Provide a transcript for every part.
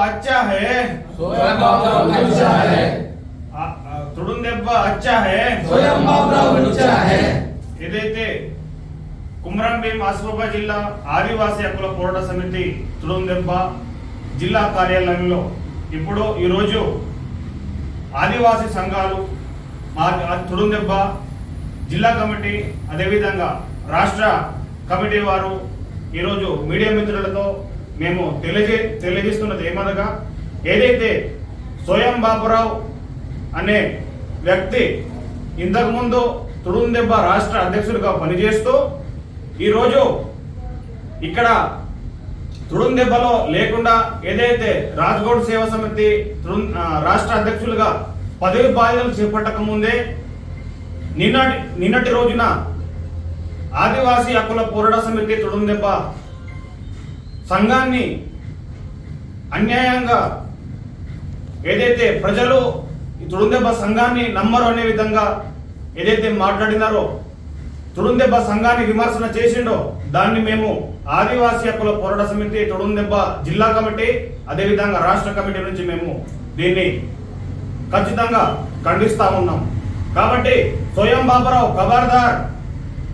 बाबूराव तुडून देब्बा अच्छा है स्वयं बाबूराव अच्छा है आ- आ, तुडून देब्बा अच्छा है स्वयं बाबूराव अच्छा है ఏదైతే కుమరం భీం ఆసిఫాబాద్ జిల్లా ఆదివాసీ హక్కుల పోరాట సమితి తుడుందెబ్బ జిల్లా కార్యాలయంలో ఇప్పుడు ఈరోజు ఆదివాసీ సంఘాలు ఆ- తుడుందెబ్బ జిల్లా కమిటీ అదేవిధంగా రాష్ట్ర కమిటీ వారు ఈరోజు మీడియా మిత్రులతో మేము తెలియజే తెలియజేస్తున్నది ఏమనగా ఏదైతే స్వయం బాబురావు అనే వ్యక్తి ఇంతకుముందు తుడుందెబ్బ రాష్ట్ర అధ్యక్షుడిగా పనిచేస్తూ ఈరోజు ఇక్కడ తుడుందెబ్బలో లేకుండా ఏదైతే రాజ్కోట్ సేవా సమితి తుడుం- రాష్ట్ర అధ్యక్షులుగా పదవి బాధ్యతలు చేపట్టక ముందే నిన్నటి నిన్నటి రోజున ఆదివాసీ హక్కుల పోరాట సమితి తుడుందెబ్బ సంఘాన్ని అన్యాయంగా ఏదైతే ప్రజలు ఈ తుడుందెబ్బ సంఘాన్ని నమ్మరు అనే విధంగా ఏదైతే మాట్లాడినారో తుడుందెబ్బ సంఘాన్ని విమర్శన చేసిండో దాన్ని మేము ఆదివాసీ హక్కుల పోరాట సమితి తుడుందెబ్బ జిల్లా కమిటీ అదేవిధంగా రాష్ట్ర కమిటీ నుంచి మేము దీన్ని ఖచ్చితంగా ఖండిస్తా ఉన్నాం. కాబట్టి స్వయం బాబురావు ఖబర్దార్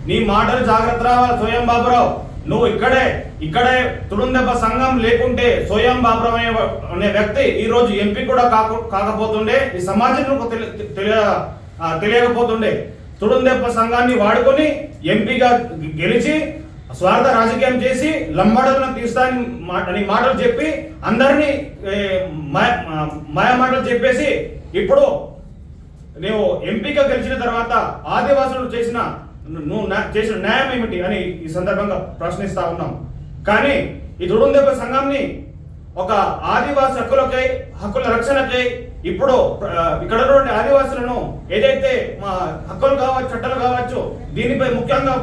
నీ మాటలు జాగ్రత్త రావాలి స్వయం బాబురావు నువ్వు ఇక్కడే ఇక్కడే తుడుందెబ్బ సంఘం లేకుంటే స్వయం బాబ్రమయ్య అనే వ్యక్తి ఈ రోజు ఎంపీ కూడా కాకు కాకపోతుండే ఈ సమాజం తెలియ తెలియకపోతుండే. తుడుందెబ్బ సంఘాన్ని వాడుకొని ఎంపీగా గెలిచి స్వార్థ రాజకీయం చేసి లంబాడలను తీస్తాని అని మాటలు చెప్పి అందరినీ మాయ- మాటలు చెప్పేసి ఇప్పుడు నువ్వు ఎంపీగా గెలిచిన తర్వాత ఆదివాసులు చేసిన నువ్వు నా- చేసిన న్యాయం ఏమిటి అని ఈ సందర్భంగా ప్రశ్నిస్తా ఉన్నాం. కానీ ఈ దుడుందెబ్బ సంఘంని ఒక ఆదివాసి హక్కులకై హక్కుల రక్షణకై ఇప్పుడు ఇక్కడ ఉన్న ఆదివాసులను ఏదైతే మా హక్కులు కావచ్చు చట్టాలు కావచ్చు దీనిపై ముఖ్యంగా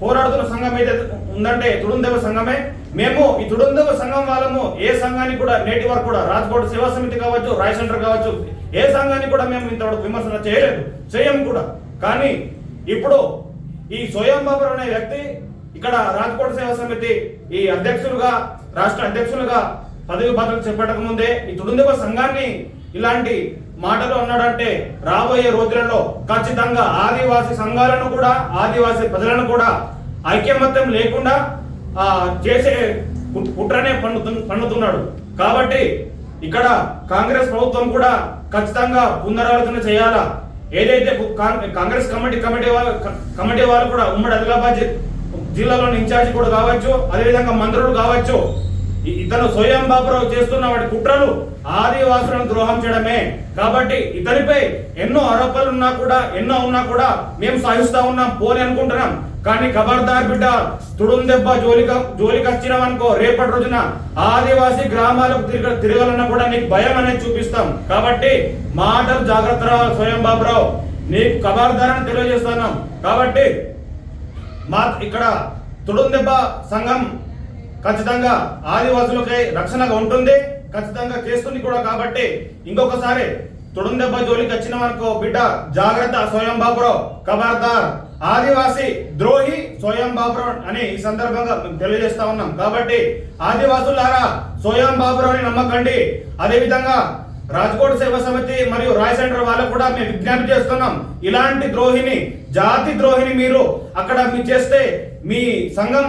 పోరాడుతున్న సంఘం ఏదైతే ఉందంటే తుడుందేవ సంఘమే. మేము ఈ తుడుందెవ సంఘం వాళ్ళము ఏ సంఘానికి కూడా నేటి వరకు కూడా రాజ్కోట్ సేవా సమితి కావచ్చు రాయ్ సెంటర్ కావచ్చు ఏ సంఘానికి కూడా మేము ఇంతవరకు విమర్శన చేయలేదు చేయం కూడా. కానీ ఇప్పుడు ఈ స్వయం బాబర్ అనే వ్యక్తి ఇక్కడ రాజ్కోట్ సేవా సమితి ఈ అధ్యక్షులుగా రాష్ట్ర అధ్యక్షులుగా పదవి బాధ్యతలు చేపట్టక ముందే ఈ తుడుందెవ సంఘాన్ని ఇలాంటి మాటలు అన్నాడంటే రాబోయే రోజులలో ఖచ్చితంగా ఆదివాసీ సంఘాలను కూడా ఆదివాసీ ప్రజలను కూడా ఐక్యమత్యం లేకుండా ఆ, చేసే కుట్రనే పన్నుతు పన్నుతున్నాడు. కాబట్టి ఇక్కడ కాంగ్రెస్ ప్రభుత్వం కూడా ఖచ్చితంగా పునరాలోచన చేయాలా? ఏదైతే కాంగ్రెస్ కమిటీ కమిటీ వాళ్ళు కమిటీ వాళ్ళు కూడా ఉమ్మడి ఆదిలాబాద్ జిల్లాలోని ఇన్ఛార్జి కూడా కావచ్చు అదేవిధంగా మంత్రులు కావచ్చు ఇతను స్వయం బాబురావు చేస్తున్న వాటి కుట్రలు ఆదివాసులను ద్రోహం చేయడమే. కాబట్టి ఇతనిపై ఎన్నో ఆరోపణలు ఉన్నా కూడా ఎన్నో ఉన్నా కూడా మేము సాధిస్తా ఉన్నాం పోని అనుకుంటున్నాం. కానీ ఖబర్దార్ బిడ్డ తుడుందెబ్బ జోలిక జోలికి వచ్చినాం అనుకో రేపటి రోజున ఆదివాసీ గ్రామాలకు తిరిగ తిరగాలన్నా కూడా నీకు భయం అనేది చూపిస్తాం. కాబట్టి మాటలు జాగ్రత్త రావాలి స్వయం బాబురావు? నీకు ఖబర్దారని అని తెలియజేస్తున్నాం కాబట్టి మా ఇక్కడ తుడుందెబ్బ సంఘం ఖచ్చితంగా ఆదివాసులకై రక్షణగా ఉంటుంది. ఖచ్చితంగా చేస్తుంది కూడా కాబట్టి ఇంకొకసారి తుడుందెబ్బ జోలికి వచ్చిన వరకు బిడ్డ జాగ్రత్త స్వయం బాబురావు కబార్దార్. ఆదివాసి ద్రోహి స్వయం బాబురావు అని ఈ సందర్భంగా మేము తెలియజేస్తా ఉన్నాం. కాబట్టి ఆదివాసులారా స్వయం బాబురావుని నమ్మకండి. అదేవిధంగా రాజ్కోట్ సేవ సమితి మరియు రాయ్ సెంటర్ వాళ్ళకు కూడా మేము విజ్ఞప్తి చేస్తున్నాం. ఇలాంటి ద్రోహిని జాతి ద్రోహిని మీరు అక్కడ మీరు చేస్తే మీ సంఘం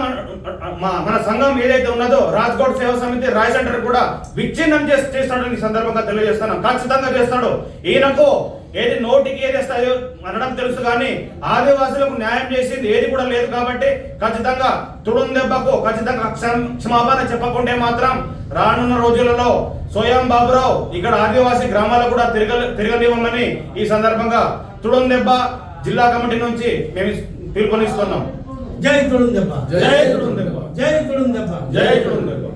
మన సంఘం ఏదైతే ఉన్నదో రాజ్కోట్ సేవ సమితి రాయ్ సెంటర్ కూడా విచ్ఛిన్నం చేసి చేస్తాడని ఈ సందర్భంగా తెలియజేస్తున్నాం. ఖచ్చితంగా చేస్తాడు. ఈయనకు ఏది నోటికి ఏది వస్తాయో అనడం తెలుసు కానీ ఆదివాసులకు న్యాయం చేసింది ఏది కూడా లేదు కాబట్టి ఖచ్చితంగా తుడుం దెబ్బకు ఖచ్చితంగా క్షమ- క్షమాపణ చెప్పకుంటే మాత్రం రానున్న రోజులలో స్వయం బాబురావు ఇక్కడ ఆదివాసీ గ్రామాలకు కూడా తిరగ తిరగనివ్వమని ఈ సందర్భంగా తుడుం దెబ్బ జిల్లా కమిటీ నుంచి మేము పిలుపునిస్తున్నాం. జై తుడుందెబ్బ జై తుడుం దెబ్బ. జై తుడుందెబ్బ జై తుడుం దెబ్బ.